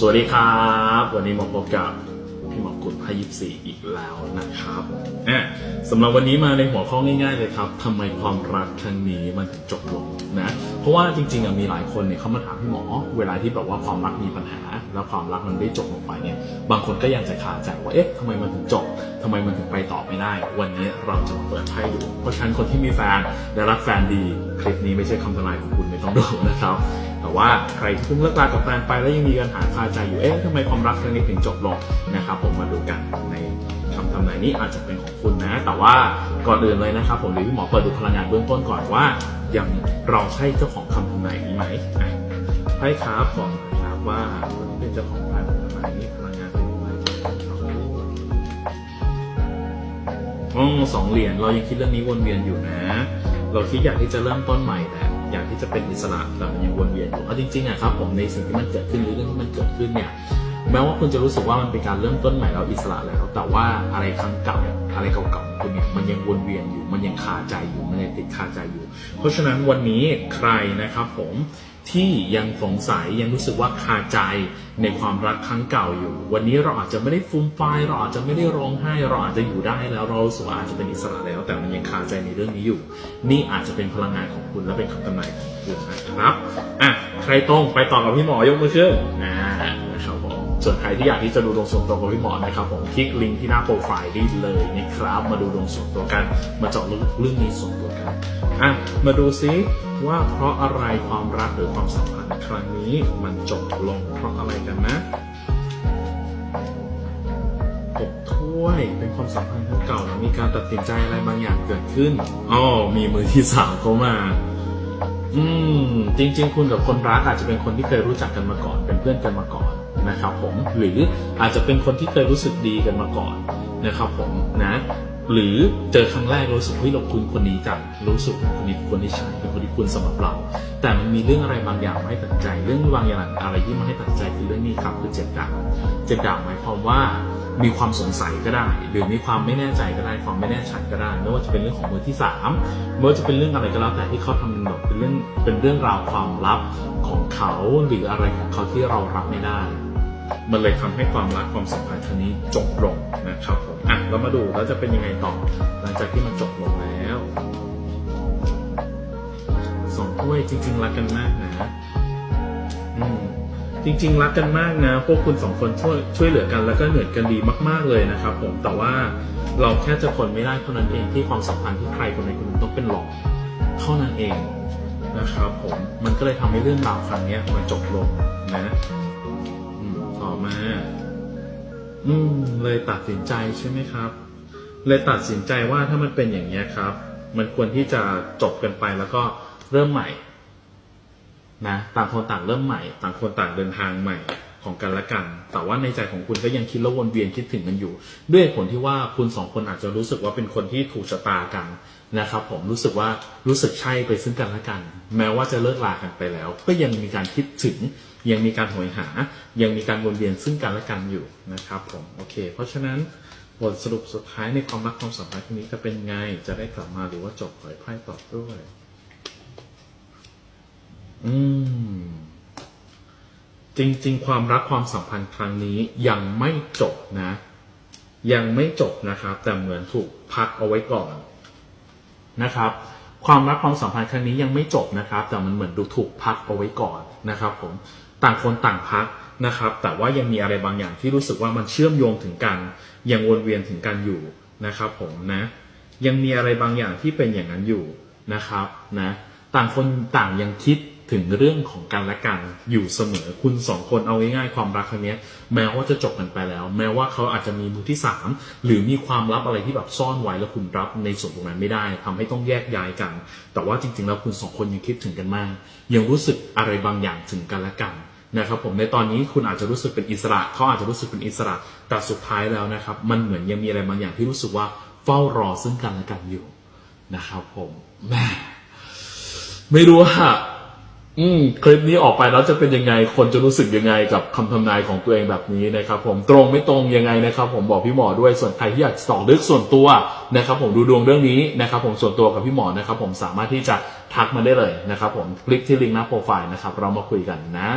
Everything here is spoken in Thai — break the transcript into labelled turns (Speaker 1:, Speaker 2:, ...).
Speaker 1: สวัสดีครับ วันนี้มาพบกับพี่หมอกุฎพายิปซีอีกแล้วนะครับอะสำหรับวันนี้มาในหัวข้อง่าย ๆ เลยครับทำไมความรักครั้งนี้มันถึงจบลงนะเพราะว่าจริงๆอะมีหลายคนเนี่ยเขามาถามพี่หมอ เวลาที่แบบว่าความรักมีปัญหา แล้วความรักมันได้จบลงไปเนี่ยบางคนก็ยังจะคาใจว่าเอ๊ะทำไมมันถึงจบทำไมมันถึงไปต่อไม่ได้ วันนี้เราจะมาเปิดไพ่ดูเพราะฉะนั้นคนที่มีแฟนและรักแฟนดีคลิปนี้ไม่ใช่คำทำนายของคุณไม่ต้องดูนะครับ แต่ว่าใครที่เพิ่งเลิกรากับแฟนไปแล้วยังมีปัญหาคาใจอยู่เอ๊ะทำไมความรักครั้งนี้ถึงจบลงนะครับผมมาดูกันในคำทำนายนี้อาจจะเป็นของคุณนะ แต่ว่าก่อนอื่นเลยนะครับผมเดี๋ยวพี่หมอเปิดดูพลังงานเบื้องต้นก่อนว่ายังเราใช่เจ้าของคำทำนายนี้ไหมอะไพ่ครับบอกหน่อยครับว่าคนที่เป็นเจ้าของคำทำนายนี้พลังงานเป็นยังไงอืมสองเหรียญเรายังคิดเรื่องนี้วนเวียนอยู่นะ เราคิดอยากที่จะเริ่มต้นใหม่แหละ อยากที่จะเป็นอิสระแต่มันยังวนเวียนอยู่เอาจริงๆอะครับผมในสิ่งที่มันเกิดขึ้นหรือเรื่องที่มันเกิดขึ้นเนี่ยแม้ว่าคุณจะรู้สึกว่ามันเป็นการเริ่มต้นใหม่แล้วอิสระแล้ว แต่ว่าอะไรครั้งเก่าอะไรเก่าๆของคุณเนี่ยมันยังวนเวียนอยู่ มันยังคาใจอยู่มันยังติดคาใจอยู่ เพราะฉะนั้นวันนี้ใครนะครับผม ที่ยังสงสัยยังรู้สึกว่าคาใจในความรักครั้งเก่าอยู่ วันนี้เราอาจจะไม่ได้ฟูมไฟายเราอาจจะไม่ได้ร้องไห้เราอาจจะอยู่ได้แล้วเราสึกว่าอาจจะเป็นอิสระแล้ว แต่มันยังคาใจในเรื่องนี้อยู่ นี่อาจจะเป็นพลังงานของคุณและเป็นคำทำนายของคุณนะครับอะใครตรงไปต่อกับพี่หมอยกมือขึ้นนะนะครับผมส่วนใครที่อยากที่จะดูดวงส่วนตัวกับพี่หมอนะครับผมคลิกลิงก์ที่หน้าโปรไฟล์ได้เลยนะครับมาดูดวงส่วนตัวกัน มาเจาะลึกเรื่องนี้ส่วนตัวกันอะมาดูซิ ว่าเพราะอะไรความรักหรือความสัมพันธ์ครั้งนี้มันจบลงเพราะอะไรกันนะหกถ้วยเป็นความสัมพันธ์ครั้งเก่าแล้วมีการตัดสินใจอะไรบางอย่างเกิดขึ้นอ๋อมีมือที่สามเข้ามาอืมจริง ๆ คุณกับคนรักอาจจะเป็นคนที่เคยรู้จักกันมาก่อน เป็นเพื่อนกันมาก่อนนะครับผมหรืออาจจะเป็นคนที่เคยรู้สึกดีกันมาก่อนนะครับผมนะ หรือเจอครั้งแรกรู้สึกเฮ้ยเราคุณคนนี้จังรู้สึกคนนี้คนที่ใช่เป็นคนที่คุณสำหรับเรา แต่มันมีเรื่องอะไรบางอย่างมาให้ตัดใจ เรื่องบางอย่างอะไรที่มาให้ตัดใจคือเรื่องนี้ครับคือเจ็ดดาวเจ็ดดาวหมายความว่ามีความสงสัยก็ได้ หรือมีความไม่แน่ใจก็ได้ความไม่แน่ชัดก็ได้ไม่ว่าจะเป็นเรื่องของมือที่สามไม่ว่าจะเป็นเรื่องอะไรก็แล้วแต่ที่เขาทำแบบเป็นเรื่องเป็นเรื่องราวความลับของเขาหรืออะไรของเขาที่เรารับไม่ได้ มันเลยทำให้ความรักความสัมพันธ์ครั้งนี้จบลงนะครับผมอะเรามาดูแล้วจะเป็นยังไงต่อ หลังจากที่มันจบลงแล้วสองถ้วยจริง ๆ รักกันมากนะอืมจริง ๆ รักกันมากนะ พวกคุณสองคนช่วยช่วยเหลือกันแล้วก็เหนื่อยกันดีมาก ๆเลยนะครับ ผมแต่ว่าเราแค่จะทนไม่ได้เท่านั้นเองที่ความสัมพันธ์ที่ใครคนใดคนหนึ่งต้องเป็นหลอกเท่านั้นเองนะครับผมมันก็เลยทำให้เรื่องราวครั้งนี้มันจบลงนะ มา อืม เลยตัดสินใจใช่ไหมครับ เลยตัดสินใจว่าถ้ามันเป็นอย่างนี้ยครับ มันควรที่จะจบกันไปแล้วก็เริ่มใหม่ นะ ต่างคนต่างเริ่มใหม่ ต่างคนต่างเดินทางใหม่ ของกันและกัน แต่ว่าในใจของคุณก็ยังคิดแล้ววนเวียนคิดถึงกันอยู่ ด้วยผลที่ว่าคุณสองคนอาจจะรู้สึกว่าเป็นคนที่ถูกชะตากันนะครับผมรู้สึกว่ารู้สึกใช่ไปซึ่งกันและกัน แม้ว่าจะเลิกลากันไปแล้ว ก็ยังมีการคิดถึง ยังมีการโหยหา ยังมีการวนเวียนซึ่งกันและกันอยู่นะครับผมโอเค เพราะฉะนั้นบทสรุปสุดท้ายในความรักความสัมพันธ์นี้จะเป็นไง จะได้กลับมาหรือว่าจบเผยไพ่ตอบด้วย อืม จริง ๆ ความรักความสัมพันธ์ครั้งนี้ยังไม่จบนะ ยังไม่จบนะครับ แต่เหมือนถูกพักเอาไว้ก่อนนะครับ ความรักความสัมพันธ์ครั้งนี้ยังไม่จบนะครับ แต่มันเหมือนดูถูกพักเอาไว้ก่อนนะครับ ผมต่างคนต่างพักนะครับ แต่ว่ายังมีอะไรบางอย่างที่รู้สึกว่ามันเชื่อมโยงถึงกัน ยังวนเวียนถึงกันอยู่นะครับ ผมนะ ยังมีอะไรบางอย่างที่เป็นอย่างนั้นอยู่นะครับนะ ต่างคนต่างยังคิด ถึงเรื่องของกันและกันอยู่เสมอคุณสองคนเอาง่ายๆความรักครั้งนี้แม้ว่าจะจบกันไปแล้ว แม้ว่าเขาอาจจะมีมือที่สามหรือมีความลับอะไรที่แบบซ่อนไว้แล้วคุณรับในส่วนตรงนั้นไม่ได้ทำให้ต้องแยกย้ายกัน แต่ว่าจริง ๆ แล้วคุณสองคนยังคิดถึงกันมาก ยังรู้สึกอะไรบางอย่างถึงกันและกันนะครับผมในตอนนี้คุณอาจจะรู้สึกเป็นอิสระเขาอาจจะรู้สึกเป็นอิสระ แต่สุดท้ายแล้วนะครับ มันเหมือนยังมีอะไรบางอย่างที่รู้สึกว่าเฝ้ารอซึ่งกันและกันอยู่นะครับ ผมแม่ไม่รู้ว่า อืมคลิปนี้ออกไปแล้วจะเป็นยังไง คนจะรู้สึกยังไงกับคำทำนายของตัวเองแบบนี้นะครับผมตรงไม่ตรงยังไงนะครับ ผมบอกพี่หมอด้วยส่วนใครที่อยากสอบลึกส่วนตัวนะครับ ผมดูดวงเรื่องนี้นะครับ ผมส่วนตัวกับพี่หมอนะครับ ผมสามารถที่จะทักมาได้เลยนะครับ ผมคลิกที่ลิงก์หน้าโปรไฟล์นะครับ เรามาคุยกันนะ